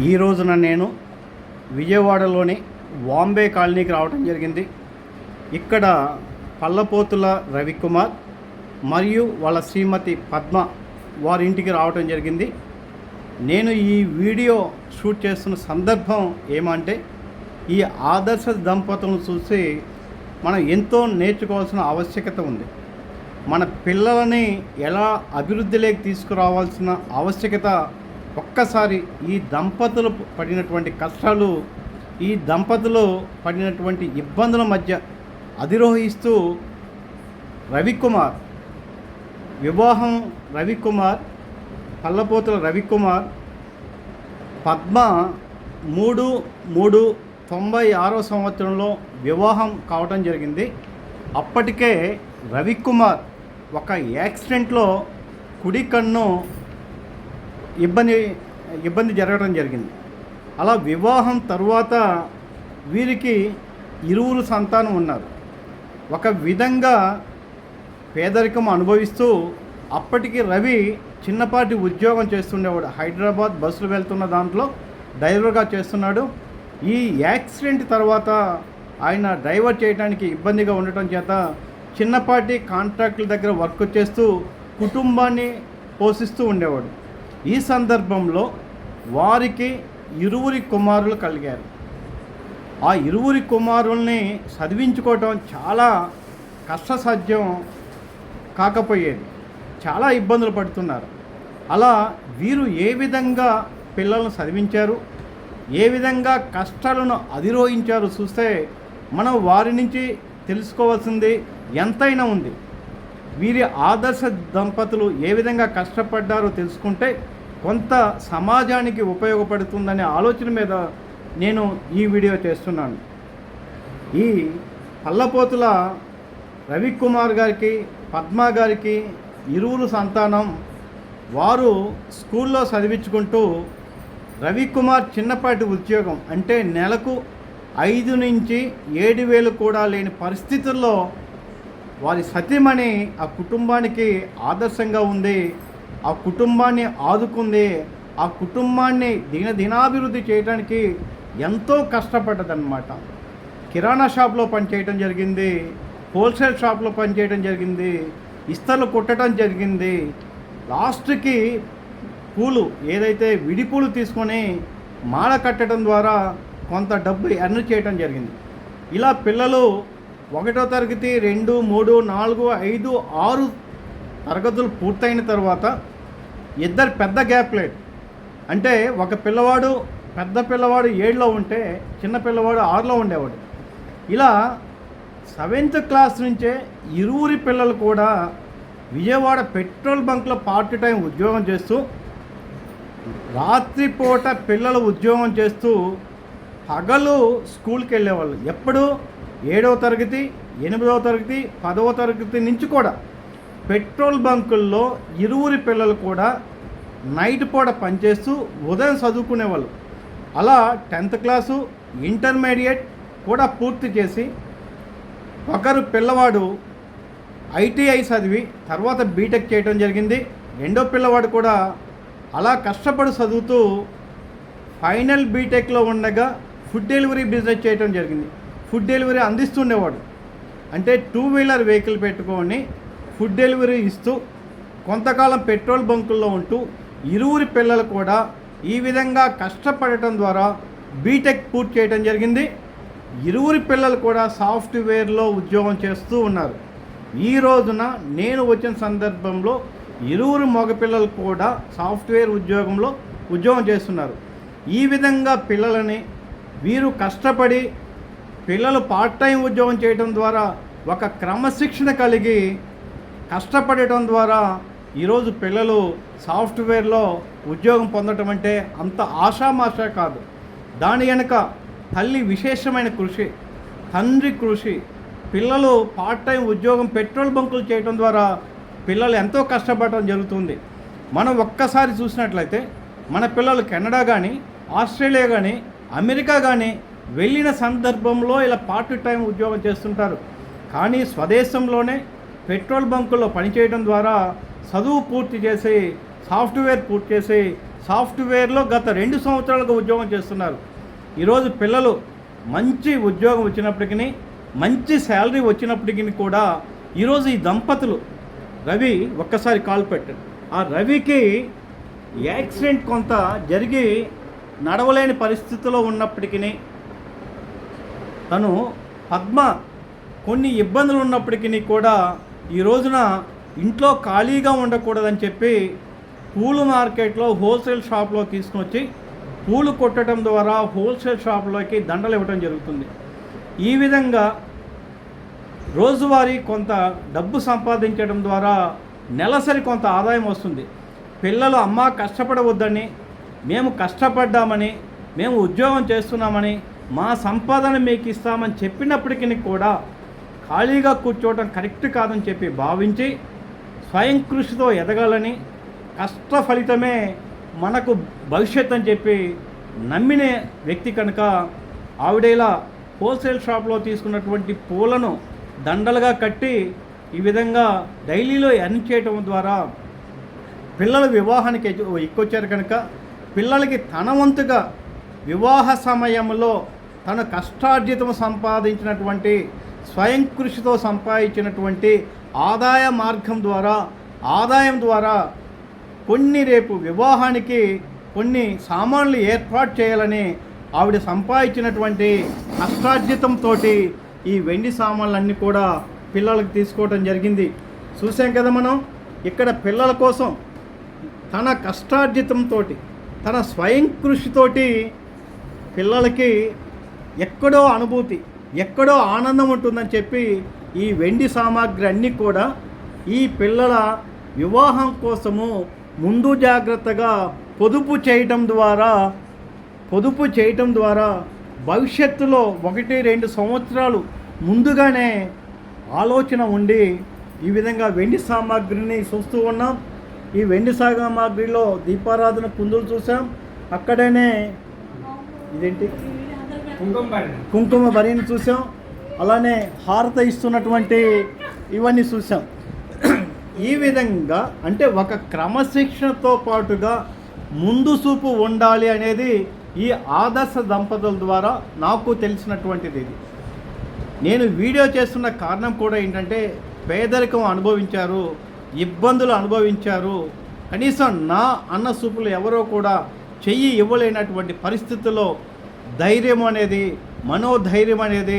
ఈ రోజున నేను విజయవాడలోని వాంబే కాలనీకి రావడం జరిగింది. ఇక్కడ పల్లపోతుల రవికుమార్ మరియు వాళ్ళ శ్రీమతి పద్మ వారి ఇంటికి రావడం జరిగింది. నేను ఈ వీడియో షూట్ చేస్తున్న సందర్భం ఏమంటే ఈ ఆదర్శ దంపతులను చూసి మనం ఎంతో నేర్చుకోవాల్సిన ఆవశ్యకత ఉంది. మన పిల్లలని ఎలా అభివృద్ధిలోకి తీసుకురావాల్సిన ఆవశ్యకత ఒక్కసారి ఈ దంపతులు పడినటువంటి కష్టాలు ఈ దంపతులు పడినటువంటి ఇబ్బందుల మధ్య అధిరోహిస్తూ రవికుమార్ వివాహం రవికుమార్ పల్లపోతుల రవికుమార్ పద్మ మూడు మూడు తొంభై ఆరో సంవత్సరంలో వివాహం కావటం జరిగింది. అప్పటికే రవికుమార్ ఒక యాక్సిడెంట్లో కుడి కన్ను ఇబ్బంది ఇబ్బంది జరగడం జరిగింది. అలా వివాహం తరువాత వీరికి ఇరువురు సంతానం ఉన్నారు. ఒక విధంగా పేదరికం అనుభవిస్తూ అప్పటికి రవి చిన్నపాటి ఉద్యోగం చేస్తుండేవాడు. హైదరాబాద్ బస్సులు వెళ్తున్న దాంట్లో డ్రైవర్గా చేస్తున్నాడు. ఈ యాక్సిడెంట్ తర్వాత ఆయన డ్రైవర్ చేయడానికి ఇబ్బందిగా ఉండటం చేత చిన్నపాటి కాంట్రాక్టుల దగ్గర వర్క్ చేస్తూ కుటుంబాన్ని పోషిస్తూ ఉండేవాడు. ఈ సందర్భంలో వారికి ఇరువురి కుమారులు కలిగారు. ఆ ఇరువురి కుమారుల్ని చదివించుకోవటం చాలా కష్టసాధ్యం కాకపోయేది. చాలా ఇబ్బందులు పడుతున్నారు. అలా వీరు ఏ విధంగా పిల్లలను చదివించారు? ఏ విధంగా కష్టాలను అధిరోహించారు? చూస్తే మనం వారి నుంచి తెలుసుకోవాల్సింది ఎంతైనా ఉంది. వీరి ఆదర్శ దంపతులు ఏ విధంగా కష్టపడ్డారో తెలుసుకుంటే కొంత సమాజానికి ఉపయోగపడుతుందనే ఆలోచన మీద నేను ఈ వీడియో చేస్తున్నాను. ఈ పల్లపోతుల రవికుమార్ గారికి పద్మ గారికి ఇరువురు సంతానం. వారు స్కూల్లో చదివించుకుంటూ రవికుమార్ చిన్నపాటి ఉద్యోగం అంటే నెలకు ఐదు నుంచి ఏడు వేలు కూడా లేని పరిస్థితుల్లో వారి సతీమణి ఆ కుటుంబానికి ఆదర్శంగా ఉంది ఆ కుటుంబాన్ని ఆదుకుంది ఆ కుటుంబాన్ని దిన దినాభివృద్ధి చేయడానికి ఎంతో కష్టపడ్డదన్నమాట. కిరాణా షాప్లో పనిచేయడం జరిగింది హోల్సేల్ షాప్లో పనిచేయడం జరిగింది ఇస్తలు కుట్టడం జరిగింది. లాస్ట్కి పూలు ఏదైతే విడిపూలు తీసుకొని మాల కట్టడం ద్వారా కొంత డబ్బు ఎర్న్ చేయడం జరిగింది. ఇలా పిల్లలు ఒకటో తరగతి రెండు మూడు నాలుగు ఐదు ఆరు తరగతులు పూర్తయిన తర్వాత ఇద్దరు పెద్ద గ్యాప్ లేదు. అంటే ఒక పిల్లవాడు పెద్ద పిల్లవాడు ఏడులో ఉంటే చిన్న పిల్లవాడు ఆరులో ఉండేవాడు. ఇలా సెవెంత్ క్లాస్ నుంచే ఇరువురి పిల్లలు కూడా విజయవాడ పెట్రోల్ బంక్లో పార్ట్ టైం ఉద్యోగం చేస్తూ రాత్రిపూట పిల్లలు ఉద్యోగం చేస్తూ పగలు స్కూల్కి వెళ్ళేవాళ్ళు. ఎప్పుడు? ఏడవ తరగతి ఎనిమిదవ తరగతి పదవ తరగతి నుంచి కూడా. పెట్రోల్ బంకుల్లో ఇరువురి పిల్లలు కూడా నైట్ పూట పనిచేస్తూ ఉదయం చదువుకునేవాళ్ళు. అలా టెన్త్ క్లాసు ఇంటర్మీడియట్ కూడా పూర్తి చేసి ఒకరు పిల్లవాడు ఐటీఐ చదివి తర్వాత బీటెక్ చేయడం జరిగింది. రెండో పిల్లవాడు కూడా అలా కష్టపడి చదువుతూ ఫైనల్ బీటెక్లో ఉండగా ఫుడ్ డెలివరీ బిజినెస్ చేయడం జరిగింది. ఫుడ్ డెలివరీ అందిస్తుండేవాడు. అంటే టూ వీలర్ వెహికల్ పెట్టుకొని ఫుడ్ డెలివరీ ఇస్తూ కొంతకాలం పెట్రోల్ బంకుల్లో ఉంటూ ఇరువురి పిల్లలు కూడా ఈ విధంగా కష్టపడటం ద్వారా బీటెక్ పూర్తి చేయడం జరిగింది. ఇరువురి పిల్లలు కూడా సాఫ్ట్వేర్లో ఉద్యోగం చేస్తూ ఉన్నారు. ఈ రోజున నేను వచ్చిన సందర్భంలో ఇరువురు మగపిల్లలు కూడా సాఫ్ట్వేర్ ఉద్యోగంలో ఉద్యోగం చేస్తున్నారు. ఈ విధంగా పిల్లలని వీరు కష్టపడి పిల్లలు పార్ట్ టైం ఉద్యోగం చేయడం ద్వారా ఒక క్రమశిక్షణ కలిగి కష్టపడటం ద్వారా ఈరోజు పిల్లలు సాఫ్ట్వేర్లో ఉద్యోగం పొందటం అంటే అంత ఆషామాషా కాదు. దాని వెనుక తల్లి విశేషమైన కృషి తండ్రి కృషి పిల్లలు పార్ట్ టైం ఉద్యోగం పెట్రోల్ బంకులు చేయడం ద్వారా పిల్లలు ఎంతో కష్టపడటం జరుగుతుంది. మనం ఒక్కసారి చూసినట్లయితే మన పిల్లలు కెనడా కానీ ఆస్ట్రేలియా కానీ అమెరికా కానీ వెళ్ళిన సందర్భంలో ఇలా పార్ట్ టైం ఉద్యోగం చేస్తుంటారు. కానీ స్వదేశంలోనే పెట్రోల్ బంకుల్లో పనిచేయడం ద్వారా చదువు పూర్తి చేసి సాఫ్ట్వేర్ పూర్తి చేసి సాఫ్ట్వేర్లో గత రెండు సంవత్సరాలుగా ఉద్యోగం చేస్తున్నారు. ఈరోజు పిల్లలు మంచి ఉద్యోగం వచ్చినప్పటికీ మంచి శాలరీ వచ్చినప్పటికీ కూడా ఈరోజు ఈ దంపతులు రవి ఒక్కసారి కాల్ పెట్టాడు ఆ రవికి యాక్సిడెంట్ కొంత జరిగి నడవలేని పరిస్థితిలో ఉన్నప్పటికీ తను పద్మ కొన్ని ఇబ్బందులు ఉన్నప్పటికీ కూడా ఈ రోజున ఇంట్లో ఖాళీగా ఉండకూడదని చెప్పి పూలు మార్కెట్లో హోల్సేల్ షాప్లో తీసుకొచ్చి వచ్చి పూలు కొట్టడం ద్వారా హోల్సేల్ షాప్లోకి దండలు ఇవ్వడం జరుగుతుంది. ఈ విధంగా రోజువారీ కొంత డబ్బు సంపాదించడం ద్వారా నెలసరి కొంత ఆదాయం వస్తుంది. పిల్లలు అమ్మ కష్టపడవద్దని మేము కష్టపడ్డామని మేము ఉద్యోగం చేస్తున్నామని మా సంపాదన మీకు ఇస్తామని చెప్పినప్పటికీ కూడా ఖాళీగా కూర్చోవడం కరెక్ట్ కాదని చెప్పి భావించి స్వయం కృషితో ఎదగాలని కష్ట ఫలితమే మనకు భవిష్యత్ అని చెప్పి నమ్మిన వ్యక్తి కనుక ఆవిడేలా హోల్సేల్ షాప్లో తీసుకున్నటువంటి పూలను దండలుగా కట్టి ఈ విధంగా డైలీలో ఎర్న్ చేయటం ద్వారా పిల్లల వివాహానికి ఎక్కువచ్చారు కనుక పిల్లలకి తన వంతుగా వివాహ సమయంలో తన కష్టార్జితం సంపాదించినటువంటి స్వయం కృషితో సంపాదించినటువంటి ఆదాయ మార్గం ద్వారా ఆదాయం ద్వారా కొన్ని రేపు వివాహానికి కొన్ని సామాన్లు ఏర్పాటు చేయాలని ఆవిడ సంపాదించినటువంటి కష్టార్జితంతో ఈ వెండి సామాన్లన్నీ కూడా పిల్లలకు తీసుకోవడం జరిగింది. చూసాం కదా మనం ఇక్కడ పిల్లల కోసం తన కష్టార్జితంతో తన స్వయం కృషితోటి పిల్లలకి ఎక్కడో అనుభూతి ఎక్కడో ఆనందం ఉంటుందని చెప్పి ఈ వెండి సామాగ్రి అన్నీ కూడా ఈ పిల్లల వివాహం కోసము ముందు జాగ్రత్తగా పొదుపు చేయటం ద్వారా పొదుపు చేయటం ద్వారా భవిష్యత్తులో ఒకటి రెండు సంవత్సరాలు ముందుగానే ఆలోచన ఉండి ఈ విధంగా వెండి సామాగ్రిని చూస్తూ ఉన్నాం. ఈ వెండి సామాగ్రిలో దీపారాధన కుందులు చూసాం అక్కడనే ఇదేంటి? కుంకుమ కుంకుమ బరిని చూసాం. అలానే హారత ఇస్తున్నటువంటి ఇవన్నీ చూసాం. ఈ విధంగా అంటే ఒక క్రమశిక్షణతో పాటుగా ముందు చూపు ఉండాలి అనేది ఈ ఆదర్శ దంపతుల ద్వారా నాకు తెలిసినటువంటిది ఇది. నేను వీడియో చేస్తున్న కారణం కూడా ఏంటంటే పేదరికం అనుభవించారు ఇబ్బందులు అనుభవించారు. కనీసం నా అన్న సూపులు ఎవరో కూడా చెయ్యి ఇవ్వలేనటువంటి పరిస్థితుల్లో ధైర్యం అనేది మనోధైర్యం అనేది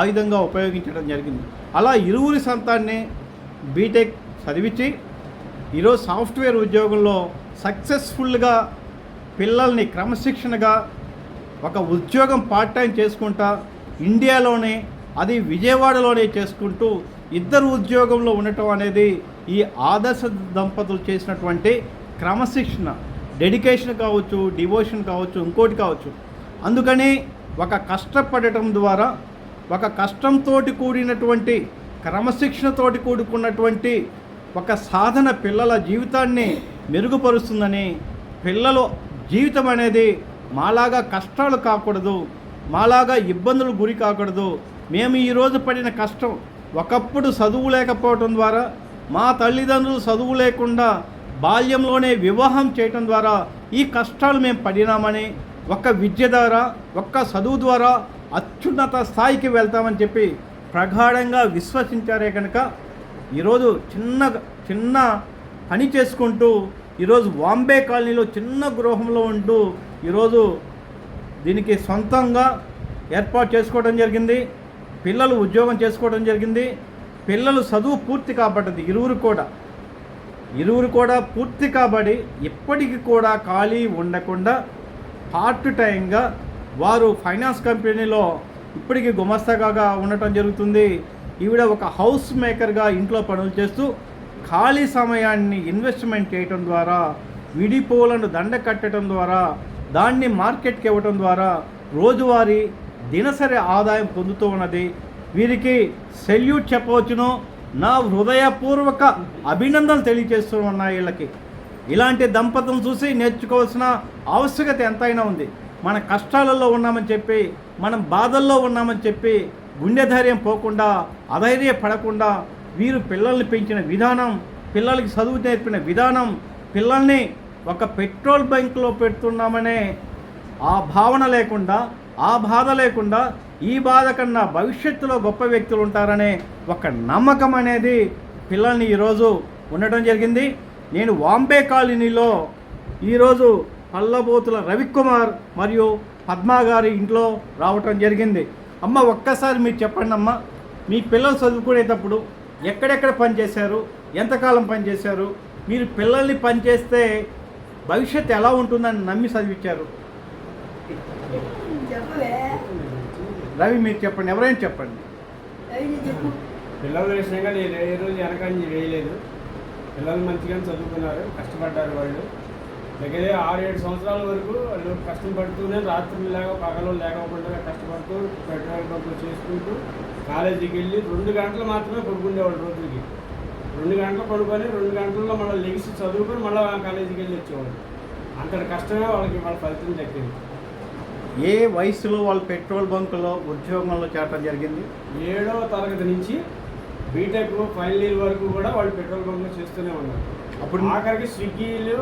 ఆయుధంగా ఉపయోగించడం జరిగింది. అలా ఇరువురి సంతాన్ని బీటెక్ చదివించి ఈరోజు సాఫ్ట్వేర్ ఉద్యోగంలో సక్సెస్ఫుల్గా పిల్లల్ని క్రమశిక్షణగా ఒక ఉద్యోగం పార్ట్ టైం చేసుకుంటా ఇండియాలోనే అది విజయవాడలోనే చేసుకుంటూ ఇద్దరు ఉద్యోగంలో ఉండటం అనేది ఈ ఆదర్శ దంపతులు చేసినటువంటి క్రమశిక్షణ. డెడికేషన్ కావచ్చు డివోషన్ కావచ్చు ఇంకోటి కావచ్చు. అందుకని ఒక కష్టపడటం ద్వారా ఒక కష్టంతో కూడినటువంటి క్రమశిక్షణతోటి కూడుకున్నటువంటి ఒక సాధన పిల్లల జీవితాన్ని మెరుగుపరుస్తుందని పిల్లలు జీవితం అనేది మాలాగా కష్టాలు కాకూడదు మాలాగా ఇబ్బందులు గురి కాకూడదు. మేము ఈరోజు పడిన కష్టం ఒకప్పుడు చదువు లేకపోవటం ద్వారా మా తల్లిదండ్రులు చదువు లేకుండా బాల్యంలోనే వివాహం చేయటం ద్వారా ఈ కష్టాలు మేము పడినామని ఒక్క విద్య ద్వారా ఒక్క చదువు ద్వారా అత్యున్నత స్థాయికి వెళ్తామని చెప్పి ప్రగాఢంగా విశ్వసించారే కనుక ఈరోజు చిన్న చిన్న పని చేసుకుంటూ ఈరోజు వాంబే కాలనీలో చిన్న గృహంలో ఉంటూ ఈరోజు దీనికి సొంతంగా ఏర్పాటు చేసుకోవడం జరిగింది. పిల్లలు ఉద్యోగం చేసుకోవడం జరిగింది. పిల్లలు చదువు పూర్తి కాబట్టది. ఇరువురు కూడా. ఇరువురు కూడా పూర్తి కాబడి ఇప్పటికీ కూడా ఖాళీ ఉండకుండా పార్ట్ టైంగా వారు ఫైనాన్స్ కంపెనీలో ఇప్పటికీ గుమస్తాగా ఉండటం జరుగుతుంది. ఈవిడ ఒక హౌస్ మేకర్గా ఇంట్లో పనులు చేస్తూ ఖాళీ సమయాన్ని ఇన్వెస్ట్మెంట్ చేయటం ద్వారా విడిపోలను దండ కట్టడం ద్వారా దాన్ని మార్కెట్కి ఇవ్వటం ద్వారా రోజువారీ దినసరి ఆదాయం పొందుతూ ఉన్నది. వీరికి సెల్యూట్ చెప్పవచ్చును. నా హృదయపూర్వక అభినందనలు తెలియజేస్తూ ఉన్నాయి వీళ్ళకి. ఇలాంటి దంపతులను చూసి నేర్చుకోవాల్సిన ఆవశ్యకత ఎంతైనా ఉంది. మన కష్టాలలో ఉన్నామని చెప్పి మనం బాధల్లో ఉన్నామని చెప్పి గుండె ధైర్యం పోకుండా అధైర్యపడకుండా వీరు పిల్లల్ని పెంచిన విధానం పిల్లలకి చదువు నేర్పిన విధానం పిల్లల్ని ఒక పెట్రోల్ బంక్లో పెడుతున్నామనే ఆ భావన లేకుండా ఆ బాధ లేకుండా ఈ బాధ కన్నా భవిష్యత్తులో గొప్ప వ్యక్తులు ఉంటారనే ఒక నమ్మకం అనేది పిల్లల్ని ఈరోజు ఉండటం జరిగింది. నేను వాంబే కాలనీలో ఈరోజు పల్లబోతుల రవికుమార్ మరియు పద్మా గారి ఇంట్లో రావటం జరిగింది. అమ్మ ఒక్కసారి మీరు చెప్పండి అమ్మ మీ పిల్లలు చదువుకునేటప్పుడు ఎక్కడెక్కడ పనిచేశారు ఎంతకాలం పనిచేశారు మీరు పిల్లల్ని పనిచేస్తే భవిష్యత్తు ఎలా ఉంటుందని నమ్మి చదివించారు రవి మీరు చెప్పండి ఎవరైనా చెప్పండి. పిల్లలు పిల్లల విషయంగా నేను ఏ రోజు వెనకంజి వేయలేదు. పిల్లలు మంచిగానే చదువుకున్నారు కష్టపడ్డారు వాళ్ళు. దగ్గర ఆరు ఏడు సంవత్సరాల వరకు వాళ్ళు కష్టపడుతూనే రాత్రులు లేక పగలు లేకపోకుండా కష్టపడుతూ పెట్రోల్ బంకులు చేసుకుంటూ కాలేజీకి వెళ్ళి రెండు గంటలు మాత్రమే పడుకునేవాళ్ళు రోజుకి. రెండు గంటలు పడుకొని రెండు గంటల్లో మళ్ళీ లెగిసి చదువుకొని మళ్ళీ కాలేజీకి వెళ్ళి వచ్చేవాళ్ళు. అంతటి కష్టమే వాళ్ళకి వాళ్ళ ఫలితం దక్కింది. ఏ వయసులో వాళ్ళు పెట్రోల్ బంకులో ఉద్యోగంలో చేరటం జరిగింది? ఏడవ తరగతి నుంచి బీటెక్ ఫైనల్ ఇయర్ వరకు కూడా వాళ్ళు పెట్రోల్ బంక్లో చేస్తూనే ఉన్నారు. అప్పుడు ఆఖరికి స్విగ్గీలు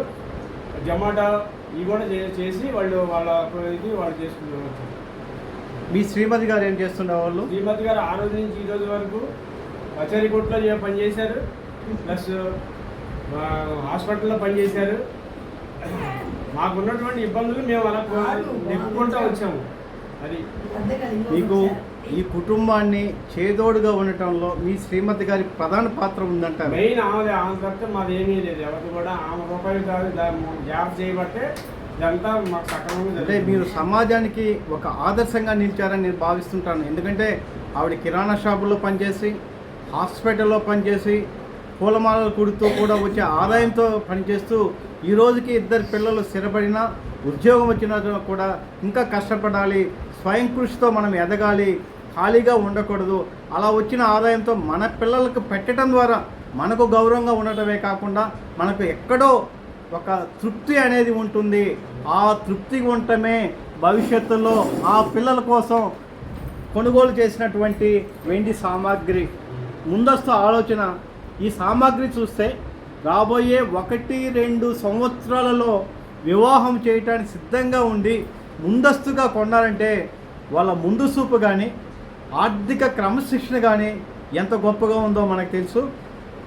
జొమాటో ఇవి కూడా చే- చేసి వాళ్ళు వాళ్ళ ఇది వాళ్ళు చేసుకునే మీ శ్రీమతి గారు ఏం చేస్తుండే వాళ్ళు? శ్రీమతి గారు ఆ రోజు నుంచి ఈ రోజు వరకు పచారికోట్లో చే- పనిచేశారు ప్లస్ హాస్పిటల్లో పనిచేశారు మాకున్నటువంటి ఇబ్బందులు మేము అలా నెప్పుకుంటూ వచ్చాము. అది మీకు. ఈ కుటుంబాన్ని చేదోడుగా ఉండటంలో మీ శ్రీమతి గారి ప్రధాన పాత్ర ఉందంటారు. మెయిన్ ఆమె ఆమె తప్పితే మాది ఏమీ లేదు. ఎవరికి కూడా ఆమె రూపాయలు కాదు జాబ్ చేయబట్టే ఇదంతా మాకు సక్రమంగా అంటే. మీరు సమాజానికి ఒక ఆదర్శంగా నిలిచారని నేను భావిస్తుంటాను. ఎందుకంటే ఆవిడ కిరాణా షాపులో పనిచేసి హాస్పిటల్లో పనిచేసి పూలమాలలు కుడుతూ కూడా వచ్చే ఆదాయంతో పనిచేస్తూ ఈ రోజుకి ఇద్దరు పిల్లలు స్థిరపడిన ఉద్యోగం వచ్చినా కూడా ఇంకా కష్టపడాలి. స్వయం కృషితో మనం ఎదగాలి ఖాళీగా ఉండకూడదు. అలా వచ్చిన ఆదాయంతో మన పిల్లలకు పెట్టడం ద్వారా మనకు గౌరవంగా ఉండటమే కాకుండా మనకు ఎక్కడో ఒక తృప్తి అనేది ఉంటుంది. ఆ తృప్తి ఉండటమే భవిష్యత్తులో ఆ పిల్లల కోసం కొనుగోలు చేసినటువంటి వెండి సామాగ్రి. ముందస్తు ఆలోచన. ఈ సామాగ్రి చూస్తే రాబోయే ఒకటి రెండు సంవత్సరాలలో వివాహం చేయటానికి సిద్ధంగా ఉండి ముందస్తుగా కొన్నారంటే వాళ్ళ ముందు చూపు కానీ ఆర్థిక క్రమశిక్షణ కానీ ఎంత గొప్పగా ఉందో మనకు తెలుసు.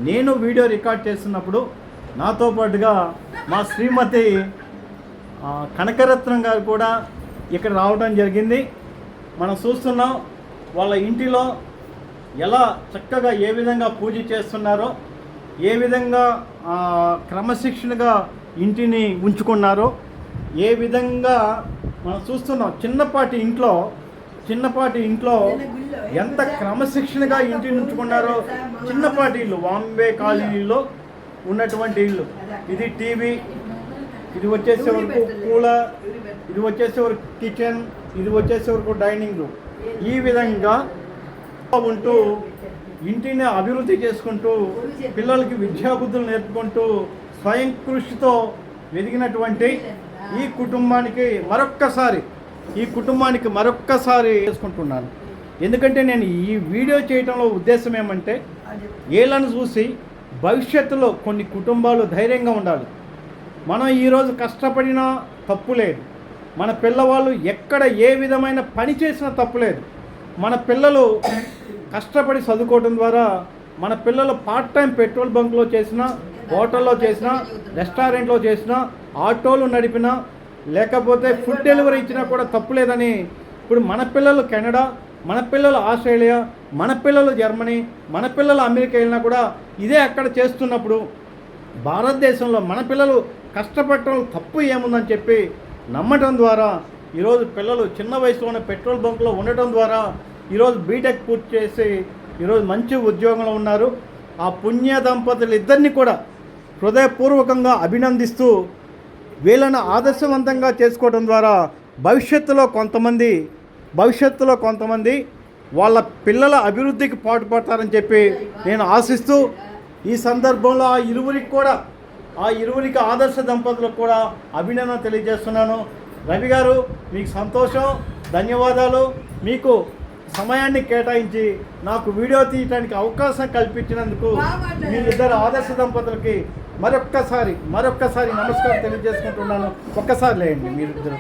నేను వీడియో రికార్డ్ చేస్తున్నప్పుడు నాతో పాటుగా మా శ్రీమతి కనకరత్నం గారు కూడా ఇక్కడ రావడం జరిగింది. మనం చూస్తున్నాం వాళ్ళ ఇంటిలో ఎలా చక్కగా ఏ విధంగా పూజ చేస్తున్నారో ఏ విధంగా క్రమశిక్షణగా ఇంటిని ఉంచుకున్నారో ఏ విధంగా మనం చూస్తున్నాం చిన్నపాటి ఇంట్లో చిన్నపాటి ఇంట్లో ఎంత క్రమశిక్షణగా ఇంటిని ఉంచుకున్నారో చిన్నపాటి ఇల్లు బాంబే కాలనీలో ఉన్నటువంటి ఇల్లు. ఇది టీవీ ఇది వచ్చేసే వరకు కూలర్ ఇది వచ్చేసే వరకు కిచెన్ ఇది వచ్చేసే వరకు డైనింగ్ రూమ్. ఈ విధంగా ఉంటూ ఇంటిని అభివృద్ధి చేసుకుంటూ పిల్లలకి విద్యాబుద్ధులు నేర్పుకుంటూ స్వయం కృషితో ఎదిగినటువంటి ఈ కుటుంబానికి మరొక్కసారి ఈ కుటుంబానికి మరొక్కసారి చేసుకుంటున్నాను. ఎందుకంటే నేను ఈ వీడియో చేయటంలో ఉద్దేశం ఏమంటే ఏళ్ళను చూసి భవిష్యత్తులో కొన్ని కుటుంబాలు ధైర్యంగా ఉండాలి. మనం ఈరోజు కష్టపడినా తప్పు లేదు. మన పిల్లవాళ్ళు ఎక్కడ ఏ విధమైన పని చేసినా తప్పు లేదు. మన పిల్లలు కష్టపడి చదువుకోవడం ద్వారా మన పిల్లలు పార్ట్ టైం పెట్రోల్ బంక్లో చేసినా హోటల్లో చేసినా రెస్టారెంట్లో చేసినా ఆటోలు నడిపినా లేకపోతే ఫుడ్ డెలివరీ ఇచ్చినా కూడా తప్పు లేదని ఇప్పుడు మన పిల్లలు కెనడా మన పిల్లలు ఆస్ట్రేలియా మన పిల్లలు జర్మనీ మన పిల్లలు అమెరికా వెళ్ళినా కూడా ఇదే అక్కడ చేస్తున్నప్పుడు భారతదేశంలో మన పిల్లలు కష్టపడటం తప్పు ఏముందని చెప్పి నమ్మటం ద్వారా ఈరోజు పిల్లలు చిన్న వయసులోనే పెట్రోల్ బంక్లో ఉండటం ద్వారా ఈరోజు బీటెక్ పూర్తి చేసి ఈరోజు మంచి ఉద్యోగంలో ఉన్నారు. ఆ పుణ్య దంపతులు ఇద్దరిని కూడా హృదయపూర్వకంగా అభినందిస్తూ వీళ్ళను ఆదర్శవంతంగా చేసుకోవడం ద్వారా భవిష్యత్తులో కొంతమంది భవిష్యత్తులో కొంతమంది వాళ్ళ పిల్లల అభివృద్ధికి పాటుపడతారని చెప్పి నేను ఆశిస్తూ ఈ సందర్భంలో ఆ ఇరువురికి కూడా ఆ ఇరువురికి ఆదర్శ దంపతులకు కూడా అభినందన తెలియజేస్తున్నాను. రవి గారు మీకు సంతోషం ధన్యవాదాలు. మీకు సమయాన్ని కేటాయించి నాకు వీడియో తీయడానికి అవకాశం కల్పించినందుకు. మీ ఇద్దరు ఆదర్శ దంపతులకి మరొక్కసారి మరొక్కసారి నమస్కారం తెలియజేసుకుంటున్నాను ఒక్కసారి లేండి మీరిద్దరు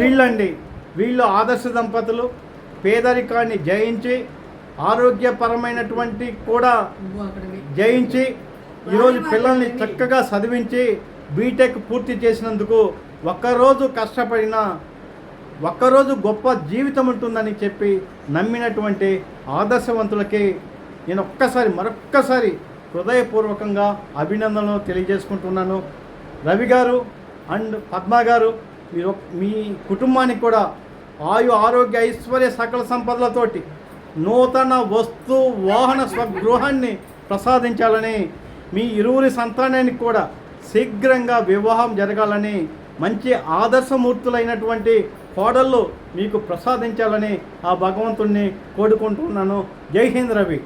వీళ్ళండి వీళ్ళు ఆదర్శ దంపతులు పేదరికాన్ని జయించి ఆరోగ్యపరమైనటువంటి కూడా. జయించి ఈరోజు పిల్లల్ని చక్కగా చదివించి బీటెక్ పూర్తి చేసినందుకు ఒక్కరోజు కష్టపడినా ఒక్కరోజు గొప్ప జీవితం ఉంటుందని చెప్పి నమ్మినటువంటి ఆదర్శవంతులకి నేను ఒక్కసారి మరొక్కసారి హృదయపూర్వకంగా అభినందనలు తెలియజేసుకుంటున్నాను. రవి గారు అండ్ పద్మ గారు మీరు మీ కుటుంబానికి కూడా ఆయు ఆరోగ్య ఐశ్వర్య సకల సంపదలతోటి నూతన వస్తు వాహన స్వగృహాన్ని ప్రసాదించాలని మీ ఇరువురి సంతానానికి కూడా శీఘ్రంగా వివాహం జరగాలని మంచి ఆదర్శమూర్తులైనటువంటి కోడళ్ళు మీకు ప్రసాదించాలని ఆ భగవంతుణ్ణి కోరుకుంటున్నాను. జై హింద్ రవి.